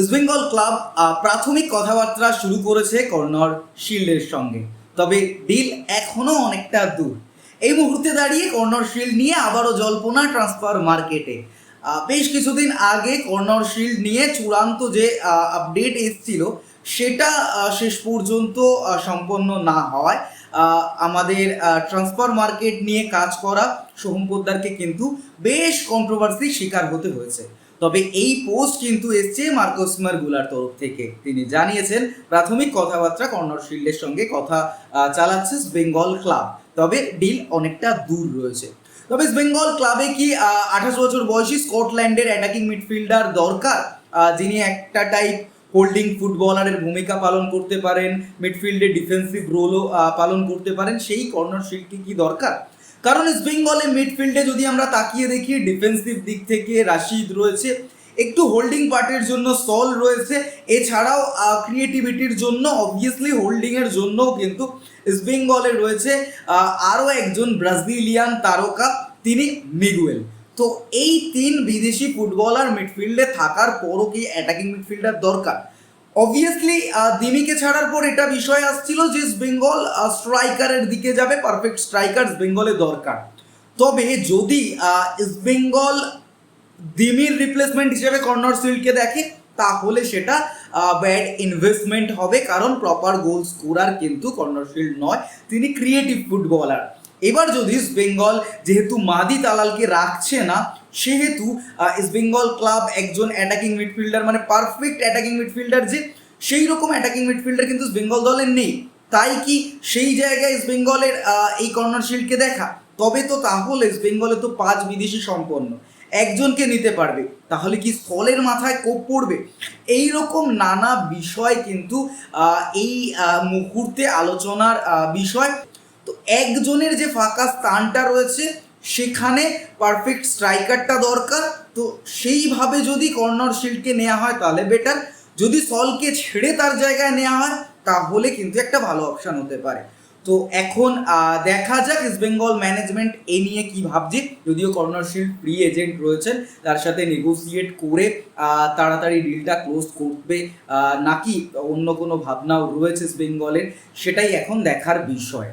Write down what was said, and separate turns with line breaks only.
East Bengal club প্রাথমিক কথাবার্তা শুরু করেছে কর্নর শিল্ডের সঙ্গে। তবে ডিল এখনও অনেকটা দূর। এই মুহূর্তে দাঁড়িয়ে কর্নর শিল্ড নিয়ে আবারও জল্পনা ট্রান্সফার মার্কেটে বেশ কিছুদিন আগে কর্নর শিল্ড নিয়ে চূড়ান্ত যে আপডেট এসছিল, সেটা শেষ পর্যন্ত সম্পন্ন না হওয়ায় আমাদের ট্রান্সফার মার্কেট নিয়ে কাজ করা সোহম পোদ্দারকে কিন্তু বেশ কন্ট্রোভার্সি শিকার হতে হয়েছে। তবে এই পোস্ট কিন্তু এসছে মার্কোস মার্গুলার তরফ থেকে। তিনি জানিয়েছেন, প্রাথমিক কথাবার্তা কর্নর শিল্ডের সঙ্গে কথা চালাচ্ছে বেঙ্গল ক্লাব তবে ডিল অনেকটা দূর রয়েছে। তবে বেঙ্গল ক্লাবে কি আঠাশ বছর বয়সী স্কটল্যান্ডের অ্যাটাকিং মিডফিল্ডার দরকার? যিনি একটা টাইপ হোল্ডিং ফুটবলারের ভূমিকা পালন করতে পারেন মিডফিল্ডে ডিফেন্সিভ রোলও পালন করতে পারেন, সেই কর্নার কি দরকার? কারণ ইস্ট বেঙ্গলে মিডফিল্ডে যদি আমরা তাকিয়ে দেখি ডিফেন্সিভ দিক থেকে রাশিদ রয়েছে, একটু হোল্ডিং পার্টের জন্য সল রয়েছে, এছাড়াও ক্রিয়েটিভিটির জন্য অবভিয়াসলি হোল্ডিংয়ের জন্যও কিন্তু ইস্ট বেঙ্গলে রয়েছে আরও একজন ব্রাজিলিয়ান তারকা, তিনি মিগুয়েল তো এই তিন বিদেশি ফুটবলার মিডফিল্ডে থাকার পরও কি অ্যাটাকিং মিডফিল্ডার দরকার? অবভিয়াসলি দিমিকে ছাড়ার পর এটা বিষয় আসছিল যে বেঙ্গল স্ট্রাইকারের দিকে যাবে পারফেক্ট স্ট্রাইকার বেঙ্গলে দরকার। তবে যদি বেঙ্গল দিমির রিপ্লেসমেন্ট হিসেবে কর্নার সিল্ডকে দেখে, তাহলে সেটা ব্যাড ইনভেস্টমেন্ট হবে, কারণ প্রপার গোল স্কোরার কিন্তু কর্নার শিল্ড নয়, তিনি ক্রিয়েটিভ ফুটবলার এবার যদি বেঙ্গল যেহেতু মাদি তালালকে রাখছে না সেহেতু আহ, ইস্ট বেঙ্গল ক্লাব একজন অ্যাটাকিং মিডফিল্ডার মানে পারফেক্ট অ্যাটাকিং মিডফিল্ডার যে সেই রকম অ্যাটাকিং মিডফিল্ডার কিন্তু বেঙ্গল দলের নেই। তাই কি সেই জায়গায় ইস্ট বেঙ্গলের এই কর্নার শিল্ডকে দেখা? তবে তো তাহলে ইস্ট বেঙ্গলে তো পাঁচ বিদেশি সম্পন্ন। একজনকে নিতে পারবে। তাহলে কি স্থলের মাথায় কোপ পড়বে? এই রকম নানা বিষয় কিন্তু এই মুহূর্তে আলোচনার বিষয়। তো একজনের যে ফাঁকা স্থানটা রয়েছে সেখানে পারফেক্ট স্ট্রাইকারটা দরকার। তো সেইভাবে যদি কর্নার শিল্ডকে নেওয়া হয় তাহলে বেটার যদি সলকে ছেড়ে তার জায়গায় নেওয়া হয়, তাহলে কিন্তু একটা ভালো অপশান হতে পারে। তো এখন দেখা যাক ইস্ট বেঙ্গল ম্যানেজমেন্ট এ নিয়ে কি ভাবছে। যদিও কর্নার শিল্ড ফ্রি এজেন্ট রয়েছেন, তার সাথে নেগোসিয়েট করে তাড়াতাড়ি ডিলটা ক্লোজ করবে নাকি অন্য কোনো ভাবনাও রয়েছে ইস্ট বেঙ্গলের সেটাই এখন দেখার বিষয়।